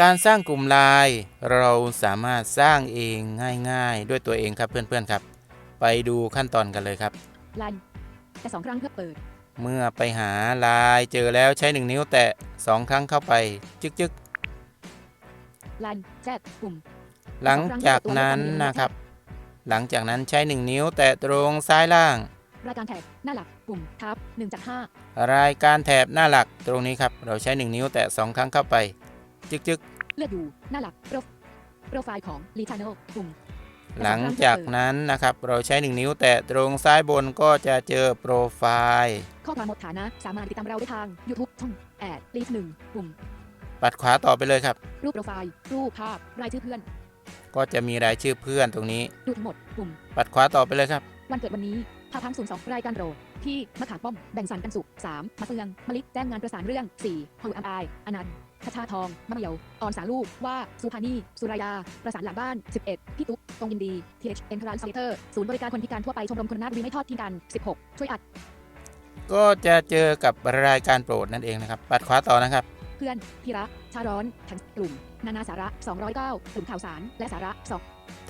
การสร้างกลุ่มไลน์เราสามารถสร้างเองง่ายๆ ด้วยตัวเองครับเพื่อนๆครับ ไปดูขั้นตอนกันเลยครับลันแต่สองครั้งเพื่อเปิด เมื่อไปหาไลน์เจอแล้วใช้ 1 นิ้วแตะ 2 ครั้งเข้าไป จึกจึกลันแซดปุ่มๆหลังจากนั้นนะครับ หลังจากนั้นใช้ 1 นิ้วแตะตรงซ้ายล่าง รายการแท็กหน้าหลักปุ่มทับ1จาก5รายการแถบหน้าหลักตรงนี้ครับ เราใช้ 1 นิ้วแตะ 2 ครั้งเข้าไป จึกจึกเลือกดูหน้าหลักโปรโปรไฟล์ของ l e Channel ปุ่มๆหลังจากนั้นนะครับ เราใช้ 1 นิ้ว แตะตรงซ้ายบนก็จะเจอโปรไฟล์ ข้อความหมดฐานะ สามารถติดตามเราได้ทาง YouTube ช่องแอดลีฟหนึ่งปุ่ม ปัดขวาต่อไปเลยครับ รูปโปรไฟล์ รูปภาพ รายชื่อเพื่อน ก็จะมีรายชื่อเพื่อนตรงนี้ ดูทั้งหมดปุ่ม ปัดขวาต่อไปเลยครับ วันเกิดวันนี้พาพังศูนย์สองรายการโปรดที่มะขามป้อม แบ่งสันกันสุขสามมะเฟืองมะลิแจ้งงานประสานเรื่องสี่ฮาวอัมไออนันต์ คชาทอง มะเหมียว ออนสาลูก ว่า สุภานีสุรายา ประสานหลังบ้าน 11 พี่ตุ๊กตรงยินดี TH Entrance Center ศูนย์บริการคนพิการทั่วไป ชมรมคนหน้าวีไม่ทอดทิ้งกัน 16 ช่วยอัด ก็จะเจอกับรายการโปรดนั่นเองนะครับ ปัดขวาต่อนะครับ เพื่อนพีระชาร้อนทั้งกลุ่ม นานาสาระ 209กลุ่มข่าวสาร และสาระสอง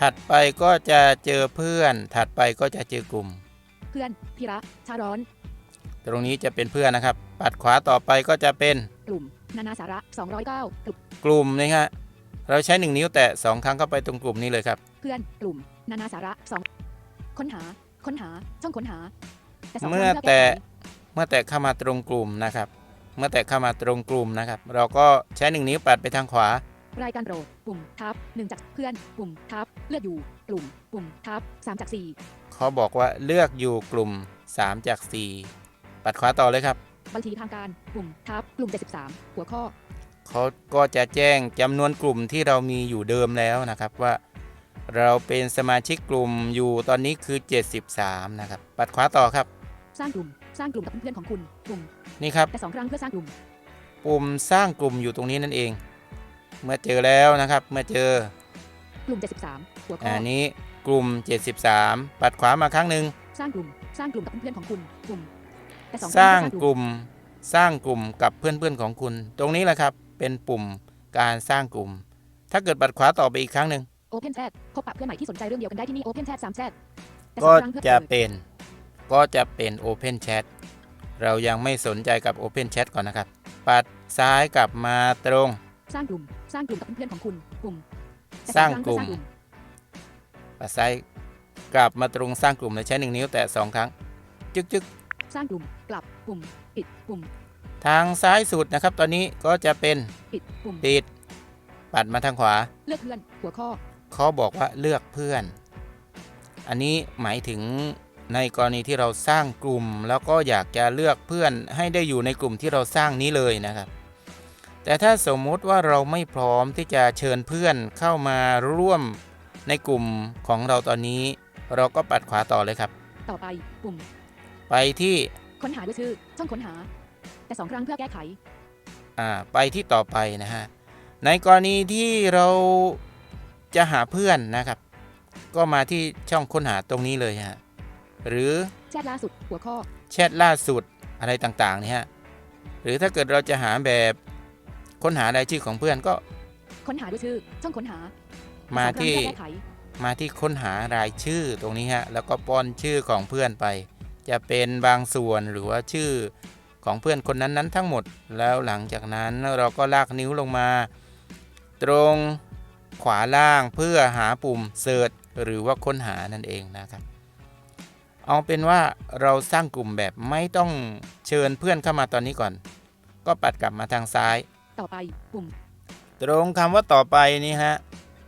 ถัดไปก็จะเจอเพื่อน ถัดไปก็จะเจอกลุ่ม เพื่อนพีระชาร้อน ตรงนี้จะเป็นเพื่อนนะครับ ปัดขวาต่อไปก็จะเป็นกลุ่ม นานาสาระ209กลุ่มกลุ่มนะฮะเราใช้ 1 นิ้วแตะ2ครั้งเข้าไปตรงกลุ่มนี้เลยครับ เพื่อนกลุ่ม นานาสาระสองค้นหา ค้นหา ช่องค้นหาสงเมื่อครั้งพื่แตะก้ไขเมื่อแตะเข้ามาตรงกลุ่มนะครับ เมื่อแตะเข้ามาตรงกลุ่มนะครับ เราก็ใช้ 1 นิ้วปัดไปทางขวา รายการโปรดปุ่มทับหนึ่งจากเพื่อนปุ่มทับเลือกอยู่กลุ่มปุ่มทับสามจากสี่เขาบอกว่าเลือกอยู่กลุ่ม 3 จาก 4 ปัดขวาต่อเลยครับ บัญชีทางการปุ่มทับกลุ่ม 73 หัวข้อเขาก็จะแจ้งจำนวนกลุ่มที่เรามีอยู่เดิมแล้วนะครับว่า เราเป็นสมาชิกกลุ่มอยู่ตอนนี้คือ 73 นะครับ ปัดขวาต่อครับ สร้างกลุ่มสร้างกลุ่มกับเพื่อนๆของคุณกลุ่มนี่ครับแต่สองครั้งเพื่อสร้างกลุ่ม ปุ่มสร้างกลุ่มอยู่ตรงนี้นั่นเอง เมื่อเจอแล้วนะครับ เมื่อเจอกลุ่ม 73 หัวข้ออันนี้กลุ่ม 73 ปัดขวามาครั้งหนึ่งสร้างกลุ่มสร้างกลุ่มกับเพื่อนๆของคุณกลุ่มแต่ สองคสรั้ร้างเพื่อกลุ่มสร้างกลุ่มกับเพื่อนๆของคุณ ตรงนี้แหละครับ เป็นปุ่มการสร้างกลุ่ม ถ้าเกิดปัดขวาต่อไปอีกครั้งหนึ่งโอเพนแชทพบปะเพื่อนใหม่ที่สนใจเรื่องเดียวกันได้ที่นี่โอเพนแชทสามแชทก็จะเป็นก็จะเป็น Open Chat เรายังไม่สนใจกับ Open Chat ก่อนนะครับ ปัดซ้ายกลับมาตรง สร้างกลุ่ม สร้างกลุ่มกับเพื่อนๆของคุณ กลุ่มแต่สร้างครั้กลุ่มเพื่อปัดซ้ายกลับมาตรงสร้างกลุ่มและใช้หนึ่งนิ้วแตะสองครั้ง จึกจึก สร้างกลุ่ม กลับปุ่ม ปิดปุ่ม ทางซ้ายสุดนะครับ ตอนนี้ก็จะเป็นปิดปุ่ม ปิด ปัดมาทางขวา เลือกเพื่อน หัวข้อ เขาบอกว่าเลือกเพื่อน อันนี้หมายถึงในกรณีที่เราสร้างกลุ่ม แล้วก็อยากจะเลือกเพื่อน ให้ได้อยู่ในกลุ่มที่เราสร้างนี้เลยนะครับ แต่ถ้าสมมุติว่าเราไม่พร้อมที่จะเชิญเพื่อนเข้ามาร่วมในกลุ่มของเราตอนนี้ เราก็ปัดขวาต่อเลยครับ ต่อไปปุ่ม ไปที่ค้นหาด้วยชื่อช่องค้นหา แต่สองครั้งเพื่อแก้ไข อ่าไปที่ต่อไปนะฮะในกรณีที่เราจะหาเพื่อนนะครับ ก็มาที่ช่องค้นหาตรงนี้เลยฮะหรือแชทล่าสุดหัวข้อแชทล่าสุดอะไรต่างๆเนี่ยฮะหรือถ้าเกิดเราจะหาแบบค้นหารายชื่อของเพื่อนก็ ค้นหาด้วยชื่อช่องค้นหา มาสองครั้งที่เพื่อแก้ไขมาที่ค้นหารายชื่อตรงนี้ฮะแล้วก็ป้อนชื่อของเพื่อนไป จะเป็นบางส่วนหรือว่าชื่อของเพื่อนคนนั้นๆทั้งหมด แล้วหลังจากนั้นเราก็ลากนิ้วลงมา ตรงขวาล่างเพื่อหาปุ่มเสิร์ชหรือว่าค้นหานั่นเองนะครับ เอาเป็นว่าเราสร้างกลุ่มแบบไม่ต้องเชิญเพื่อนเข้ามาตอนนี้ก่อน ก็ปัดกลับมาทางซ้าย ต่อไปปุ่ม ตรงคำว่าต่อไปนี่ฮะ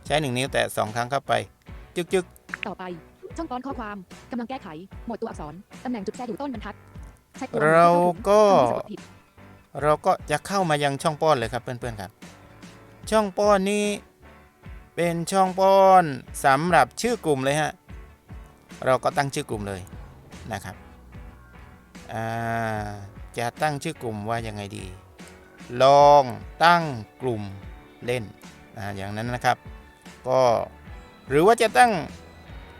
ใช้หนึ่งนิ้วแตะสองครั้งเข้าไป จึกจึกต่อไป ช่องป้อนข้อความกำลังแก้ไข หมวดตัวอักษรตำแหน่งจุดแทรกอยู่ต้นบรรทัดใช้ตัวเราก็คำที่สะกดผิดเราก็จะเข้ามายังช่องป้อนเลยครับเพื่อนๆครับ ช่องป้อนนี้เป็นช่องป้อนสำหรับชื่อกลุ่มเลยฮะ เราก็ตั้งชื่อกลุ่มเลยนะครับอ่าจะตั้งชื่อกลุ่มว่ายังไงดี ลองตั้งกลุ่มเล่นอ่าอย่างนั้นนะครับ ก็หรือว่าจะตั้ง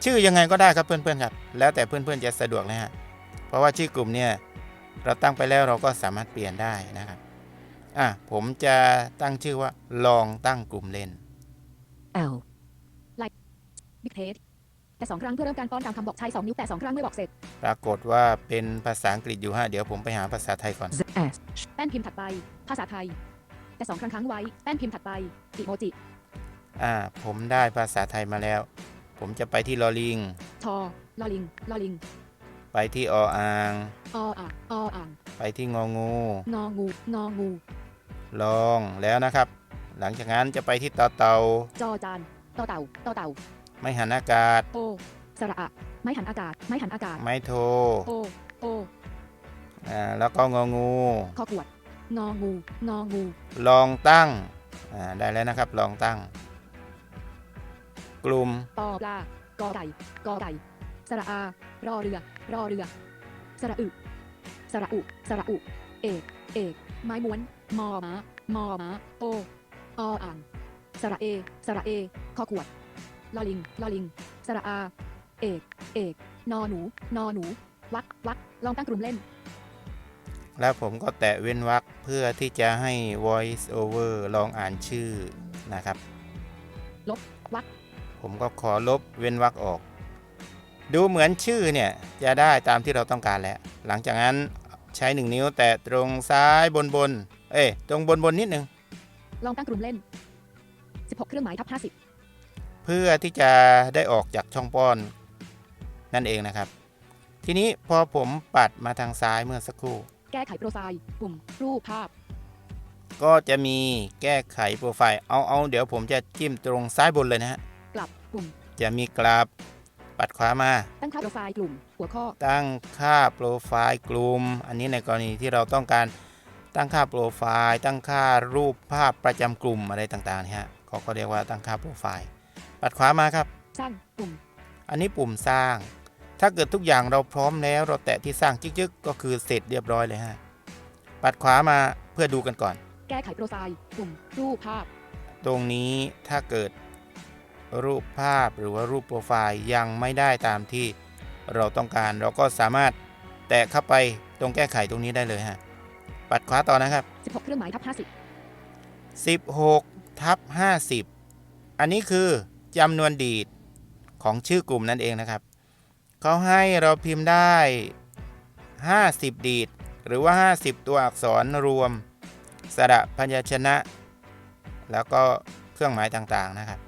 ชื่อยังไงก็ได้ครับเพื่อนๆครับ แล้วแต่เพื่อนๆจะสะดวกเลยฮะเพราะว่าชื่อกลุ่มเนี่ยเราตั้งไปแล้วเราก็สามารถเปลี่ยนได้นะครับอะผมจะตั้งชื่อว่าลองตั้งกลุ่มเล่น L บิ๊กเทสแต่สองครั้งเพื่อเริ่มการป้อนตามคำบอกใช้สองนิ้วแต่สองครั้งเมื่อบอกเสร็จปรากฏว่าเป็นภาษาอังกฤษอยู่ฮะเดี๋ยวผมไปหาภาษาไทยก่อน Z S แป้นพิมพ์ถัดไป ภาษาไทย แต่สองครั้งค้างไว้ แป้นพิมพ์ถัดไปอีโมจิอ่าผมได้ภาษาไทยมาแล้ว ผมจะไปที่ลอลิง ทอลอลิงลอลิง ไปที่ออ่าง ออ่างออ่างไปที่งองู งองูงองู ลองแล้วนะครับ หลังจากนั้นจะไปที่ต่อเตา จอจานต่อเต่าต่อเต่า ไม่หันอากาศ โอสระอะไม้หันอากาศ ไม้หันอากาศ ไม่โทรโอโออ่าแล้วก็งองู คอขวดงองูงองู ลองตั้งอ่าได้แล้วนะครับ ลองตั้ง กลุ่มปอปลากอไก่กอไก่ สระอา รอเรือ รอเรือ สระอึ สระอุ สระอุ เอก เอก ไม้ม้วน มอม้ามอม้าโอ ออ่าง สระเอ สระเอคอขวด ลอลิง ลอลิง สระอา เอก เอก นอหนู นอหนู วัก วัก ลองตั้งกลุ่มเล่น แล้วผมก็แตะเว้นวรรคเพื่อที่จะให้ voice over ลองอ่านชื่อนะครับ ลบวรรค ผมก็ขอลบเว้นวรรคออก ดูเหมือนชื่อเนี่ยจะได้ตามที่เราต้องการแล้ว หลังจากนั้นใช้ 1 นิ้วแตะตรงซ้ายบนบน เอ้ยตรงบนบนนิดนึง ลองตั้งกลุ่มเล่น 16 เครื่องหมายทับ50 เพื่อที่จะได้ออกจากช่องป้อน นั่นเองนะครับ ทีนี้พอผมปัดมาทางซ้ายเมื่อสักครู่ แก้ไขโปรไฟล์ปุ่มรูปภาพ ก็จะมีแก้ไขโปรไฟล์ เอาเอาเดี๋ยวผมจะจิ้มตรงซ้ายบนเลยนะฮะกลับปุ่ม จะมีกราบปัดขวามา ตั้งค่าโปรไฟล์กลุ่ม หัวข้อ ตั้งค่าโปรไฟล์กลุ่ม อันนี้ในกรณีที่เราต้องการตั้งค่าโปรไฟล์ ตั้งค่ารูปภาพประจำกลุ่มอะไรต่างๆเนี่ยฮะเขาก็เรียกว่าตั้งค่าโปรไฟล์ ปัดขวามาครับ สร้างปุ่ม อันนี้ปุ่มสร้าง ถ้าเกิดทุกอย่างเราพร้อมแล้ว เราแตะที่สร้างจึ๊กๆ ก็คือเสร็จเรียบร้อยเลยฮะ ปัดขวามาเพื่อดูกันก่อน แก้ไขโปรไฟล์ ปุ่ม รูปภาพ ตรงนี้ถ้าเกิด รูปภาพหรือว่ารูปโปรไฟล์ยังไม่ได้ตามที่เราต้องการเราก็สามารถแตะเข้าไปตรงแก้ไขตรงนี้ได้เลยฮะ ปัดขวาต่อนะครับ 16เครื่องหมายทับ16ทับ50 อันนี้คือจำนวนดีดของชื่อกลุ่มนั่นเองนะครับ เขาให้เราพิมพ์ได้ 50 ดีด หรือว่า 50 ตัวอักษรรวม สระพยัญชนะ แล้วก็เครื่องหมายต่างๆนะครับ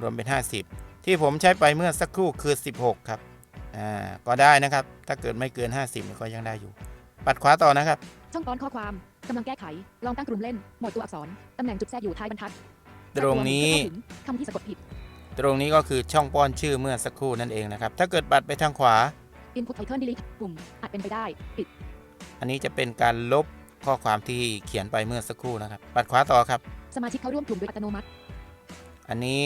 รวมเป็น 50 ที่ผมใช้ไปเมื่อสักครู่คือ 16 ครับ อ่า ก็ได้นะครับ ถ้าเกิดไม่เกิน 50นี่ก็ยังได้อยู่ ปัดขวาต่อนะครับ50ช่องป้อนข้อความกำลังแก้ไข ลองตั้งกลุ่มเล่น หมวดตัวอักษร ตำแหน่งจุดแทรกอยู่ท้ายบรรทัด ตรงนี้แทรกตัวเพื่อเข้าถึงคำที่สะกดผิด ตรงนี้ก็คือช่องป้อนชื่อเมื่อสักครู่นั่นเองนะครับ ถ้าเกิดปัดไปทางขวา input title delete ปุ่มอาจเป็นไปได้ ปิด อันนี้จะเป็นการลบข้อความที่เขียนไปเมื่อสักครู่นะครับ ปัดขวาต่อครับ สมาชิกเข้าร่วมกลุ่มโดยอัตโนมัติ อันนี้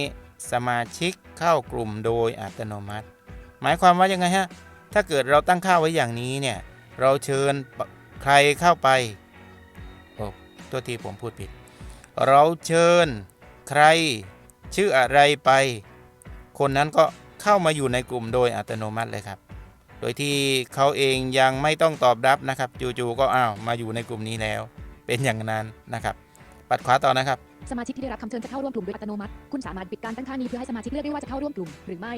สมาชิกเข้ากลุ่มโดยอัตโนมัติ หมายความว่ายังไงฮะ ถ้าเกิดเราตั้งค่าไว้อย่างนี้เนี่ย เราเชิญใครเข้าไป โอ้ตัวทีผมพูดผิด เราเชิญใครชื่ออะไรไป คนนั้นก็เข้ามาอยู่ในกลุ่มโดยอัตโนมัติเลยครับ โดยที่เขาเองยังไม่ต้องตอบรับนะครับ จู่ๆก็อ้าวมาอยู่ในกลุ่มนี้แล้ว เป็นอย่างนั้นนะครับ ปัดขวาต่อนะครับ สมาชิกที่ได้รับคำเชิญจะเข้าร่วมกลุ่มโดยอัตโนมัติ คุณสามารถปิดการตั้งค่านี้เพื่อให้สมาชิกเลือกได้ว่าจะเข้าร่วมกลุ่มหรือไม่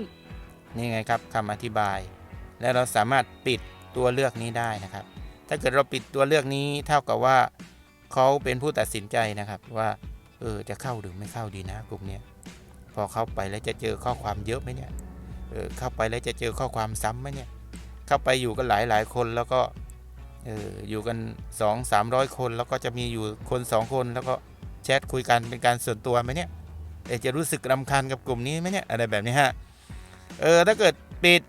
นี่ไงครับคำอธิบาย และเราสามารถปิดตัวเลือกนี้ได้นะครับ ถ้าเกิดเราปิดตัวเลือกนี้เท่ากับว่าเขาเป็นผู้ตัดสินใจนะครับว่าเออจะเข้าหรือไม่เข้าดีนะกลุ่มเนี้ยพอเข้าไปแล้วจะเจอข้อความเยอะไหมเนี่ยเออเข้าไปแล้วจะเจอข้อความซ้ำไหมเนี่ยเข้าไปอยู่กันหลายหลายคนแล้วก็เอออยู่กัน 2 3 0 0 คน แล้วก็จะมีอยู่คน 2 คนแล้วก็ ชทคุยกันเป็นการส่วนตัวไหมเนี่ยเอจะรู้สึกรำคาญกับกลุ่มนี้ไหมเนี่ยอะไรแบบนี้ฮะเออถ้าเกิดปิด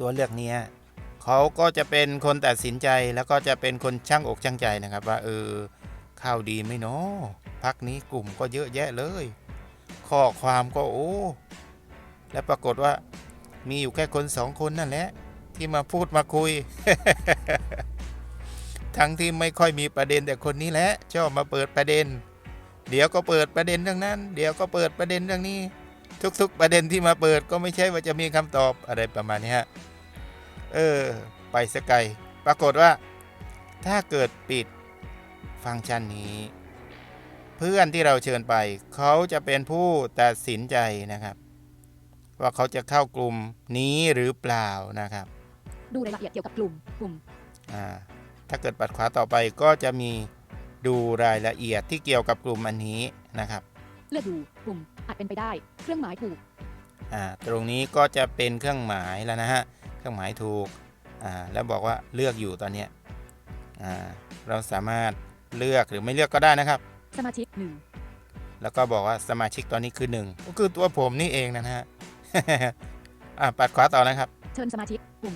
ตัวเลือกเนี้ยเขาก็จะเป็นคนตัดสินใจแล้วก็จะเป็นคนช่างอกช่างใจนะครับ ว่าเออข้าวดีไหมเนาะพักนี้กลุ่มก็เยอะแยะเลย ข้อความก็โอ้และปรากฏว่ามีอยู่แค่คนสองคนนั่นแหละที่มาพูดมาคุย ทั้งที่ไม่ค่อยมีประเด็นแต่คนนี้แหละชอบมาเปิดประเด็น เดี๋ยวก็เปิดประเด็นเรื่องนั้น เดี๋ยวก็เปิดประเด็นเรื่องนี้ ทุก ๆ ประเด็นที่มาเปิดก็ไม่ใช่ว่าจะมีคำตอบอะไรประมาณนี้ฮะเออ ไปสกไกลปรากฏว่า ถ้าเกิดปิดฟังก์ชันนี้ เพื่อนที่เราเชิญไป เขาจะเป็นผู้ตัดสินใจนะครับ ว่าเขาจะเข้ากลุ่มนี้หรือเปล่านะครับ ดูรายละเอียดเกี่ยวกับกลุ่มกลุ่มอ่า ถ้าเกิดปัดขวาต่อไปก็จะมีดูรายละเอียดที่เกี่ยวกับกลุ่มอันนี้นะครับ เลือกดูกลุ่มอาจเป็นไปได้ เครื่องหมายถูกอ่าตรงนี้ก็จะเป็นเครื่องหมายแล้วนะฮะเครื่องหมายถูกอ่าแล้วบอกว่าเลือกอยู่ตอนเนี้ยอ่าเราสามารถเลือกหรือไม่เลือกก็ได้นะครับ สมาชิกหนึ่งแล้วก็บอกว่าสมาชิกตอนนี้คือ1ก็คือตัวผมนี่เองนะฮะอ่าปัดขวาต่อนะครับ เชิญสมาชิกกลุ่ม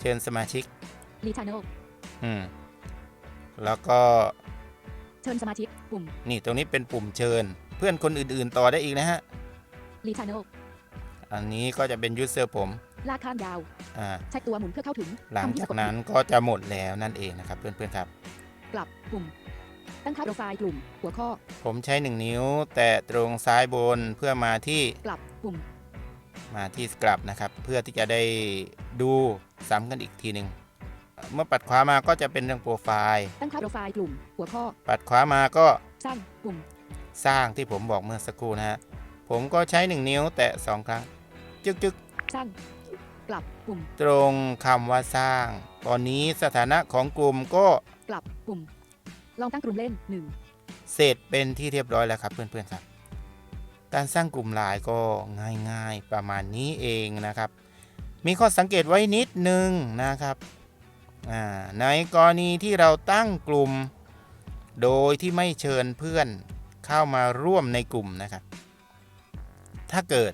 เชิญสมาชิกรีชานอล อืมแล้วก็เชิญสมาชิกกลุ่มนี่ตรงนี้เป็นปุ่มเชิญ เพื่อนคนอื่นๆต่อได้อีกนะฮะรีชานอลอันนี้ก็จะเป็นยูเซอร์ผม ลากข้างยาวอ่าใช้ตัวหมุนเพื่อเข้าถึงหลังคำที่จากสะกดนั้นก็จะหมดแล้วนั่นเองนะครับเพื่อนๆครับ กลับกลุ่มตั้งค่าโปรไฟล์กลุ่ม หัวข้อ ผมใช้ 1 นิ้ว แตะตรงซ้ายบนเพื่อมาที่กลับกลุ่ม มาที่สครับนะครับ เพื่อที่จะได้ดูซ้ำกันอีกทีหนึ่ง เมื่อปัดขวามาก็จะเป็นเรื่องโปรไฟล์ตั้งค่าโปรไฟล์กลุ่ม หัวข้อ ปัดขวามาก็สร้างกลุ่ม สร้างที่ผมบอกเมื่อสักครู่นะฮะผมก็ใช้ 1 นิ้วแตะสองครั้ง จึกจึกสร้างกลับกลุ่ม ตรงคำว่าสร้าง ตอนนี้สถานะของกลุ่มก็กลับกลุ่ม ลองตั้งกลุ่มเล่นหนึ่งเสร็จเป็นที่เรียบร้อยแล้วครับเพื่อนๆครับ การสร้างกลุ่มไลน์ก็ง่ายๆประมาณนี้เองนะครับ มีข้อสังเกตไว้นิดนึงนะครับอ่า ในกรณีที่เราตั้งกลุ่ม โดยที่ไม่เชิญเพื่อนเข้ามาร่วมในกลุ่มนะครับ ถ้าเกิด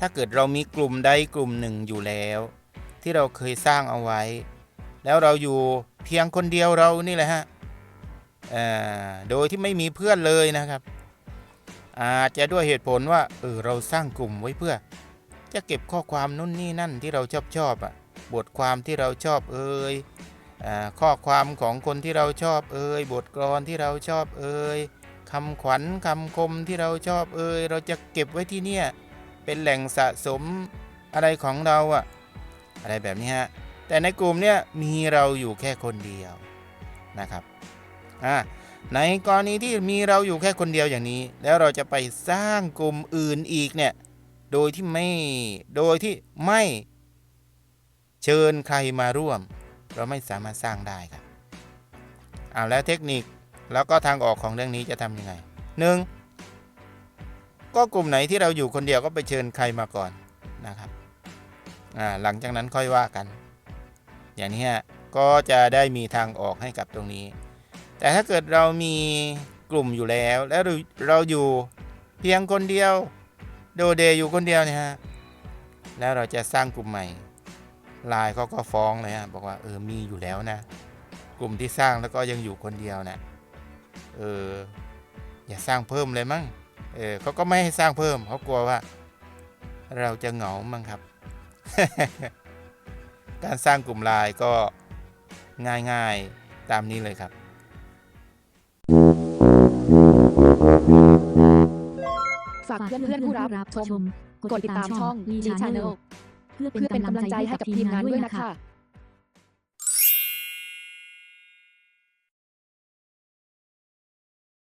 ถ้าเกิดเรามีกลุ่มใดกลุ่มหนึ่งอยู่แล้ว ที่เราเคยสร้างเอาไว้ แล้วเราอยู่เพียงคนเดียวเรานี่แหละฮะโดยที่ไม่มีเพื่อนเลยนะครับ อาจจะด้วยเหตุผลว่าเออเราสร้างกลุ่มไว้เพื่อ จะเก็บข้อความนู่นนี่นั่นที่เราชอบชอบอะ บทความที่เราชอบเอ่ยอข้อความของคนที่เราชอบเอ่ยบทกลอนที่เราชอบเอ่ยคำขวัญคำคมที่เราชอบเอ่ยเราจะเก็บไว้ที่เนี่ยเป็นแหล่งสะสมอะไรของเราอะอะไรแบบนี้ฮะแต่ในกลุ่มเนี่ยมีเราอยู่แค่คนเดียวนะครับอ่าในกรณีที่มีเราอยู่แค่คนเดียวอย่างนี้ แล้วเราจะไปสร้างกลุ่มอื่นอีกเนี่ยโดยที่ไม่โดยที่ไม่ เชิญใครมาร่วม เราไม่สามารถสร้างได้ครับเอาแล้วเทคนิคแล้วก็ทางออกของเรื่องนี้จะทำยังไงหนึ่งก็กลุ่มไหนที่เราอยู่คนเดียวก็ไปเชิญใครมาก่อนนะครับอ่าหลังจากนั้นค่อยว่ากัน อย่างนี้ฮะก็จะได้มีทางออกให้กับตรงนี้ แต่ถ้าเกิดเรามีกลุ่มอยู่แล้ว แล้วเราเราอยู่เพียงคนเดียว โดเดย์อยู่คนเดียวเนี่ยฮะแล้วเราจะสร้างกลุ่มใหม่ ลน์เขาก็ฟ้องเลยฮะบอกว่าเออมีอยู่แล้วนะ กลุ่มที่สร้างแล้วก็ยังอยู่คนเดียวนะเอออย่าสร้างเพิ่มเลยมั้งเออเขาก็ไม่ให้สร้างเพิ่มเขากลัวว่า เราจะเหงามั้งครับ การสร้างกลุ่มลน์ก็ง่ายๆตามนี้เลยครับฝากเพื่อนเพื่อนๆผู้รับชม กดติดตามช่องลีลีชาแนล พื่อเพื่อเป็เป็นนกำกำลัลังงใจใจให้ให้กักับบทีทีมมงางานนด้ด้ววยยนะนะคะคะ